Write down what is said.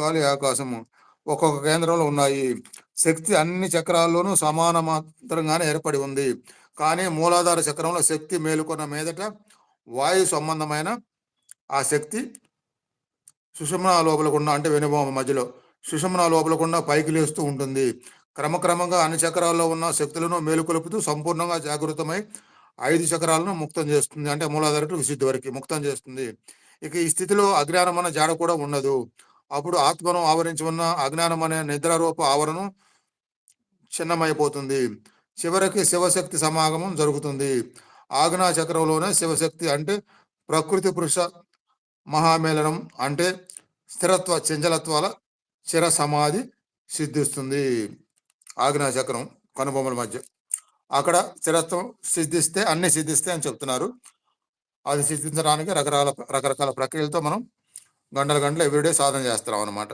గాలి ఆకాశము. ఒక్కొక్క కేంద్రంలో ఉన్నాయి శక్తి అన్ని చక్రాల్లోనూ సమాన మాత్రంగానే ఏర్పడి ఉంది. కానీ మూలాధార చక్రంలో శక్తి మేలుకొన్న మీదట వాయు సంబంధమైన ఆ శక్తి సుషుమ్న లోపలకుండా అంటే వెనుభవం మధ్యలో సుషుమ్న లోపలకుండా పైకి లేస్తూ ఉంటుంది. క్రమక్రమంగా అన్ని చక్రాల్లో ఉన్న శక్తులను మేలుకొలుపుతూ సంపూర్ణంగా జాగృతమై ఐదు చక్రాలను ముక్తం చేస్తుంది. అంటే మూలాధార విశుద్ధి వరకు ముక్తం చేస్తుంది. ఇక ఈ స్థితిలో అజ్ఞానం జాడ కూడా ఉండదు. అప్పుడు ఆత్మను ఆవరించి ఉన్న అజ్ఞానం అనే నిద్రారూప ఆవరణం చిన్నమైపోతుంది. చివరికి శివశక్తి సమాగమం జరుగుతుంది. ఆజ్ఞా చక్రంలోనే శివశక్తి అంటే ప్రకృతి పురుష మహామేళనం అంటే స్థిరత్వ చంచలత్వాల చిర సమాధి సిద్ధిస్తుంది. ఆజ్ఞా చక్రం కనుబొమ్మల మధ్య. అక్కడ స్థిరత్వం సిద్ధిస్తే అన్ని సిద్ధిస్తే అని చెప్తున్నారు. అది సిద్ధించడానికి రకరకాల రకరకాల ప్రక్రియలతో మనం గంటల గంటలు ఎవ్రీడే సాధన చేస్తాం అనమాట